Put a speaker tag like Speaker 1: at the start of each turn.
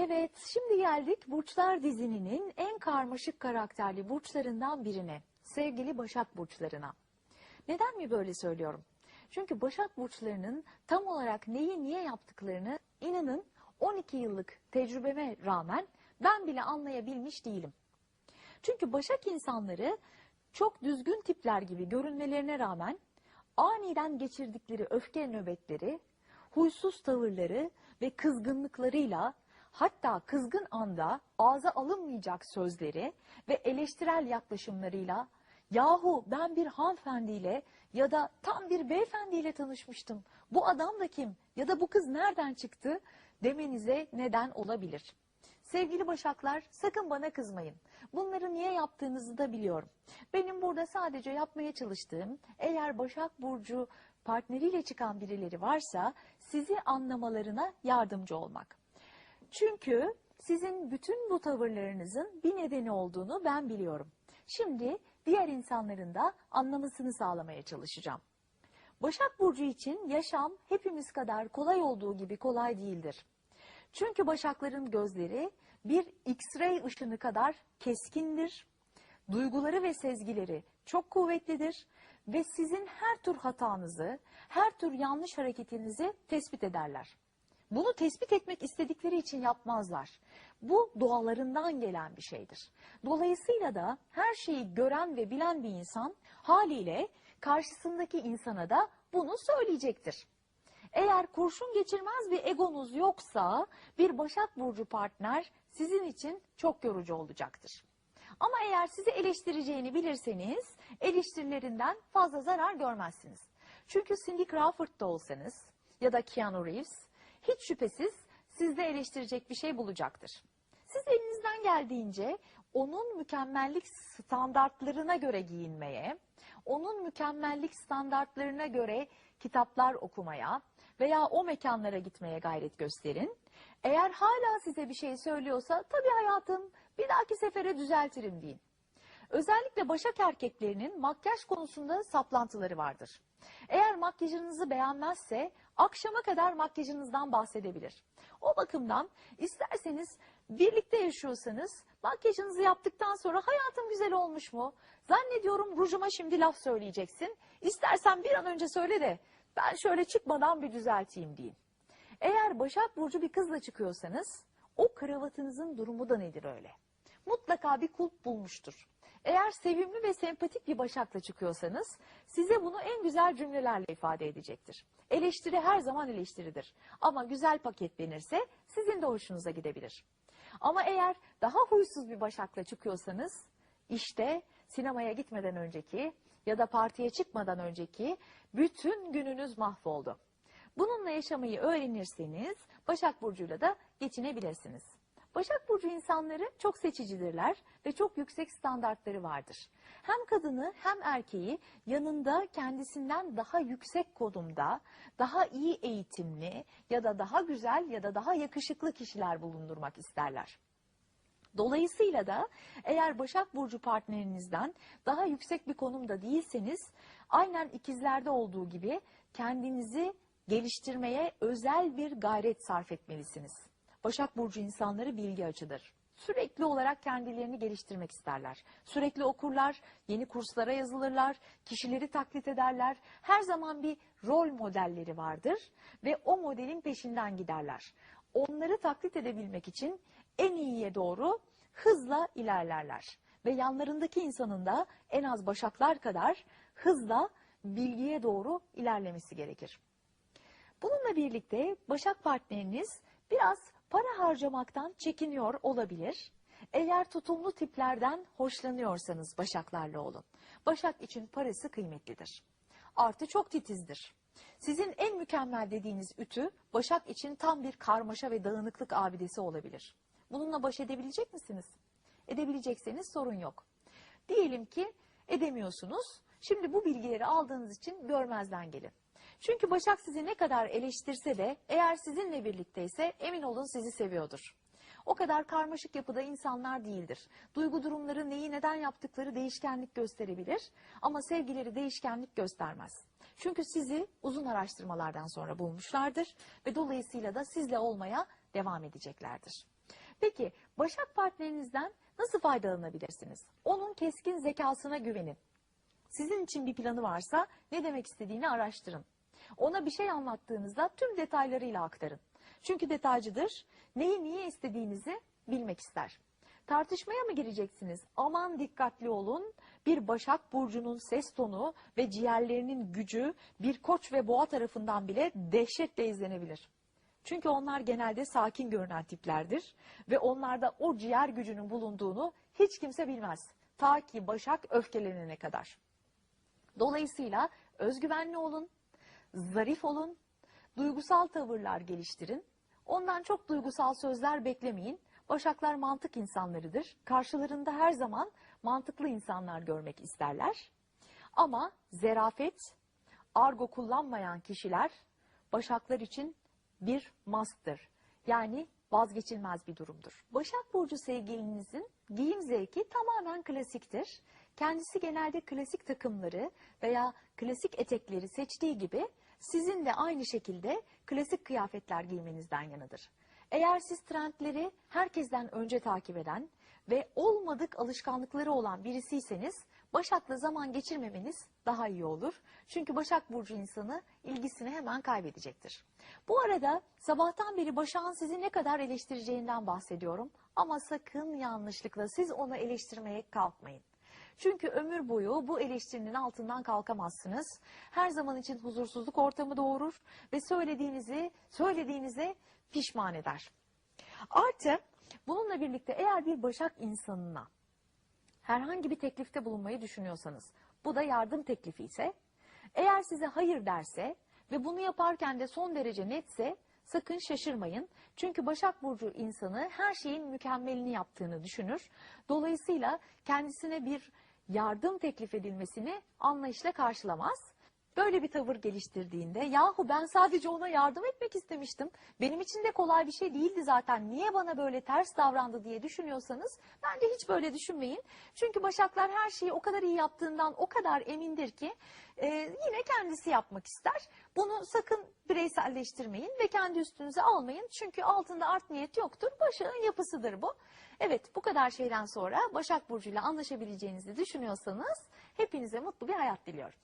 Speaker 1: Evet, şimdi geldik Burçlar dizinin en karmaşık karakterli burçlarından birine. Sevgili Başak Burçlarına. Neden mi böyle söylüyorum? Çünkü Başak Burçlarının tam olarak neyi niye yaptıklarını inanın 12 yıllık tecrübeme rağmen ben bile anlayabilmiş değilim. Çünkü Başak insanları çok düzgün tipler gibi görünmelerine rağmen aniden geçirdikleri öfke nöbetleri, huysuz tavırları ve kızgınlıklarıyla hatta kızgın anda ağza alınmayacak sözleri ve eleştirel yaklaşımlarıyla yahu ben bir hanımefendiyle ya da tam bir beyefendiyle tanışmıştım. Bu adam da kim ya da bu kız nereden çıktı demenize neden olabilir. Sevgili Başaklar sakın bana kızmayın. Bunları niye yaptığınızı da biliyorum. Benim burada sadece yapmaya çalıştığım eğer Başak Burcu partneriyle çıkan birileri varsa sizi anlamalarına yardımcı olmak. Çünkü sizin bütün bu tavırlarınızın bir nedeni olduğunu ben biliyorum. Şimdi diğer insanların da anlamasını sağlamaya çalışacağım. Başak Burcu için yaşam hepimiz kadar kolay olduğu gibi kolay değildir. Çünkü başakların gözleri bir X-ray ışını kadar keskindir. Duyguları ve sezgileri çok kuvvetlidir ve sizin her tür hatanızı, her tür yanlış hareketinizi tespit ederler. Bunu tespit etmek istedikleri için yapmazlar. Bu doğalarından gelen bir şeydir. Dolayısıyla da her şeyi gören ve bilen bir insan haliyle karşısındaki insana da bunu söyleyecektir. Eğer kurşun geçirmez bir egonuz yoksa bir Başak Burcu partner sizin için çok yorucu olacaktır. Ama eğer sizi eleştireceğini bilirseniz eleştirilerinden fazla zarar görmezsiniz. Çünkü Cindy Crawford da olsanız ya da Keanu Reeves hiç şüphesiz sizde eleştirecek bir şey bulacaktır. Siz elinizden geldiğince onun mükemmellik standartlarına göre giyinmeye, onun mükemmellik standartlarına göre kitaplar okumaya veya o mekanlara gitmeye gayret gösterin. Eğer hala size bir şey söylüyorsa tabii hayatım bir dahaki sefere düzeltirim deyin. Özellikle başak erkeklerinin makyaj konusunda saplantıları vardır. Eğer makyajınızı beğenmezse akşama kadar makyajınızdan bahsedebilir. O bakımdan isterseniz birlikte yaşıyorsanız makyajınızı yaptıktan sonra hayatım güzel olmuş mu? Zannediyorum rujuma şimdi laf söyleyeceksin. İstersen bir an önce söyle de ben şöyle çıkmadan bir düzelteyim deyin. Eğer Başak Burcu bir kızla çıkıyorsanız o kravatınızın durumu da nedir öyle? Mutlaka bir kulp bulmuştur. Eğer sevimli ve sempatik bir başakla çıkıyorsanız size bunu en güzel cümlelerle ifade edecektir. Eleştiri her zaman eleştiridir. Ama güzel paketlenirse sizin de hoşunuza gidebilir. Ama eğer daha huysuz bir başakla çıkıyorsanız işte sinemaya gitmeden önceki ya da partiye çıkmadan önceki bütün gününüz mahvoldu. Bununla yaşamayı öğrenirseniz Başak Burcu'yla da geçinebilirsiniz. Başak Burcu insanları çok seçicidirler ve çok yüksek standartları vardır. Hem kadını hem erkeği yanında kendisinden daha yüksek konumda, daha iyi eğitimli ya da daha güzel ya da daha yakışıklı kişiler bulundurmak isterler. Dolayısıyla da eğer Başak Burcu partnerinizden daha yüksek bir konumda değilseniz aynen ikizlerde olduğu gibi kendinizi geliştirmeye özel bir gayret sarf etmelisiniz. Başak Burcu insanları bilgi açıdır. Sürekli olarak kendilerini geliştirmek isterler. Sürekli okurlar, yeni kurslara yazılırlar, kişileri taklit ederler. Her zaman bir rol modelleri vardır ve o modelin peşinden giderler. Onları taklit edebilmek için en iyiye doğru hızla ilerlerler. Ve yanlarındaki insanın da en az başaklar kadar hızla bilgiye doğru ilerlemesi gerekir. Bununla birlikte Başak partneriniz biraz para harcamaktan çekiniyor olabilir. Eğer tutumlu tiplerden hoşlanıyorsanız Başaklarla olun. Başak için parası kıymetlidir. Artı çok titizdir. Sizin en mükemmel dediğiniz ütü Başak için tam bir karmaşa ve dağınıklık abidesi olabilir. Bununla baş edebilecek misiniz? Edebilecekseniz sorun yok. Diyelim ki edemiyorsunuz. Şimdi bu bilgileri aldığınız için görmezden gelin. Çünkü Başak sizi ne kadar eleştirse de eğer sizinle birlikteyse emin olun sizi seviyordur. O kadar karmaşık yapıda insanlar değildir. Duygu durumları neyi neden yaptıkları değişkenlik gösterebilir ama sevgileri değişkenlik göstermez. Çünkü sizi uzun araştırmalardan sonra bulmuşlardır ve dolayısıyla da sizle olmaya devam edeceklerdir. Peki Başak partnerinizden nasıl faydalanabilirsiniz? Onun keskin zekasına güvenin. Sizin için bir planı varsa ne demek istediğini araştırın. Ona bir şey anlattığınızda tüm detaylarıyla aktarın. Çünkü detaycıdır. Neyi niye istediğinizi bilmek ister. Tartışmaya mı gireceksiniz? Aman dikkatli olun. Bir Başak Burcu'nun ses tonu ve ciğerlerinin gücü bir koç ve boğa tarafından bile dehşetle izlenebilir. Çünkü onlar genelde sakin görünen tiplerdir ve onlarda o ciğer gücünün bulunduğunu hiç kimse bilmez. Ta ki Başak öfkelenene kadar. Dolayısıyla özgüvenli olun, zarif olun, duygusal tavırlar geliştirin. Ondan çok duygusal sözler beklemeyin. Başaklar mantık insanlarıdır. Karşılarında her zaman mantıklı insanlar görmek isterler. Ama zerafet, argo kullanmayan kişiler Başaklar için bir masttır. Yani vazgeçilmez bir durumdur. Başak Burcu sevgilinizin giyim zevki tamamen klasiktir. Kendisi genelde klasik takımları veya klasik etekleri seçtiği gibi sizin de aynı şekilde klasik kıyafetler giymenizden yanıdır. Eğer siz trendleri herkesten önce takip eden ve olmadık alışkanlıkları olan birisiyseniz Başak'la zaman geçirmemeniz daha iyi olur. Çünkü Başak Burcu insanı ilgisini hemen kaybedecektir. Bu arada sabahtan beri Başak'ın sizi ne kadar eleştireceğinden bahsediyorum. Ama sakın yanlışlıkla siz onu eleştirmeye kalkmayın. Çünkü ömür boyu bu eleştirinin altından kalkamazsınız. Her zaman için huzursuzluk ortamı doğurur ve söylediğinizi, söylediğinize pişman eder. Artı bununla birlikte eğer bir Başak insanına herhangi bir teklifte bulunmayı düşünüyorsanız, bu da yardım teklifi ise, eğer size hayır derse ve bunu yaparken de son derece netse, sakın şaşırmayın. Çünkü Başak Burcu insanı her şeyin mükemmelini yaptığını düşünür. Dolayısıyla kendisine bir yardım teklif edilmesini anlayışla karşılamaz. Böyle bir tavır geliştirdiğinde yahu ben sadece ona yardım etmek istemiştim. Benim için de kolay bir şey değildi zaten. Niye bana böyle ters davrandı diye düşünüyorsanız bence hiç böyle düşünmeyin. Çünkü Başaklar her şeyi o kadar iyi yaptığından o kadar emindir ki e, yine kendisi yapmak ister. Bunu sakın bireyselleştirmeyin ve kendi üstünüze almayın. Çünkü altında art niyet yoktur. Başak'ın yapısıdır bu. Evet bu kadar şeyden sonra Başak Burcu ile anlaşabileceğinizi düşünüyorsanız hepinize mutlu bir hayat diliyorum.